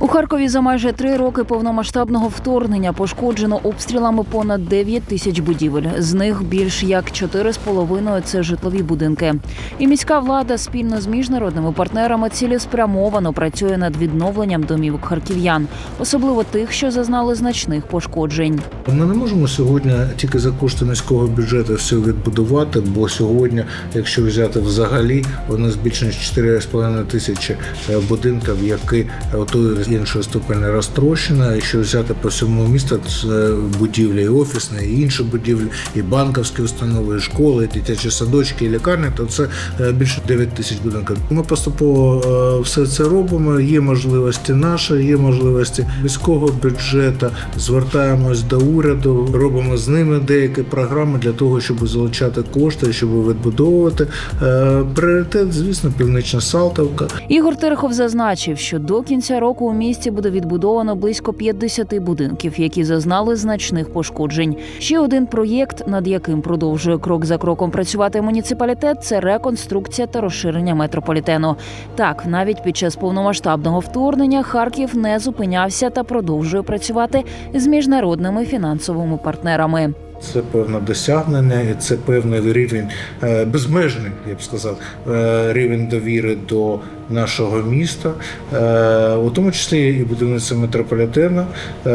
У Харкові за майже три роки повномасштабного вторгнення пошкоджено обстрілами понад 9 тисяч будівель. З них більш як 4,5 – це житлові будинки. І міська влада спільно з міжнародними партнерами цілеспрямовано працює над відновленням домівок харків'ян, особливо тих, що зазнали значних пошкоджень. Ми не можемо сьогодні тільки за кошти міського бюджету все відбудувати, бо сьогодні, якщо взяти взагалі, у нас більше ніж 4,5 тисячі е, будинків, які тої іншої ступені розтрощені. Якщо взяти по всьому місту, це будівлі і офісні, і інші будівлі, і банківські установи, і школи, і дитячі садочки, і лікарні, то це е, більше 9 тисяч будинків. Ми поступово е, все це робимо. Є можливості наші, є можливості міського бюджету. Звертаємось до уряду, робимо з ними деякі програми для того, щоб залучати кошти, щоб відбудовувати. Е, Пріоритет, звісно, північна Салтовка. Ігор Терехов зазначив, що до кінця року місті буде відбудовано близько 50 будинків, які зазнали значних пошкоджень. Ще один проєкт, над яким продовжує крок за кроком працювати муніципалітет, це реконструкція та розширення метрополітену. Так, навіть під час повномасштабного вторгнення Харків не зупинявся та продовжує працювати з міжнародними фінансовими партнерами. Це певне досягнення, і це певний рівень е, безмежний, я б сказав, е, рівень довіри до нашого міста, е, у тому числі і будівництво метрополітену. Е,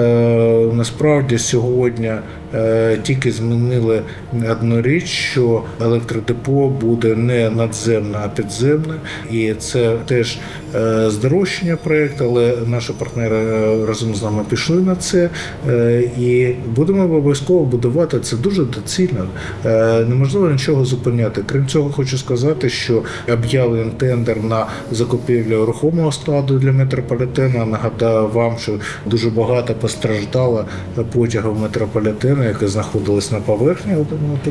Насправді сьогодні тільки змінили одну річ, що електродепо буде не надземне, а підземне, і це теж здорожчання проєкту, але наші партнери е, разом з нами пішли на це, е, і будемо обов'язково будувати це дуже доцільно. Е, Неможливо нічого зупиняти. Крім цього, хочу сказати, що об'явлений тендер на закупівлю рухомого складу для метрополітену. Нагадаю вам, що дуже багато постраждало потягів метрополітену, які знаходились на поверхні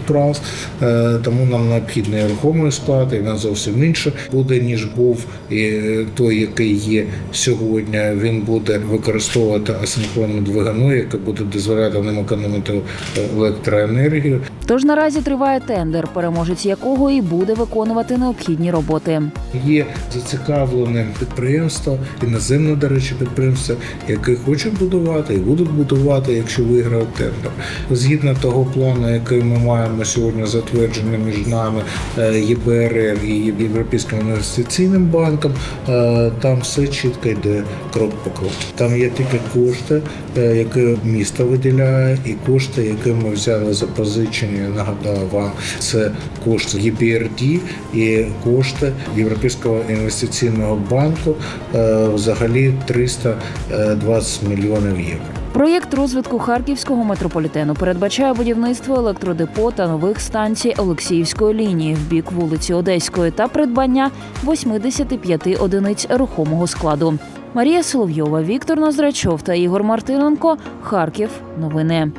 раз. Е, Тому нам необхідний рухомий склад, і він зовсім інше буде ніж був і е, той, який є сьогодні. Він буде використовувати асинхронну двигуну, яке буде дозволяти нам економити електроенергію. Тож наразі триває тендер, переможець якого і буде виконувати необхідні роботи. Є зацікавлене підприємство, іноземне, до речі, підприємство, яке хоче будувати і будуть будувати, якщо виграють тендер. Згідно того плану, який ми маємо сьогодні затверджений між нами е, ЄБРР і Європейським інвестиційним банком, е, там все чітко йде крок по кроку. Там є тільки кошти, е, які місто виділяє, і кошти, які ми взяли запозичені. Нагадаю вам, це кошти ЄБРД і кошти Європейського інвестиційного банку е, взагалі 320 мільйонів євро. Проєкт розвитку харківського метрополітену передбачає будівництво електродепо та нових станцій Олексіївської лінії в бік вулиці Одеської та придбання 85 одиниць рухомого складу. Марія Соловйова, Віктор Ноздрачов та Ігор Мартиненко. Харків. Новини.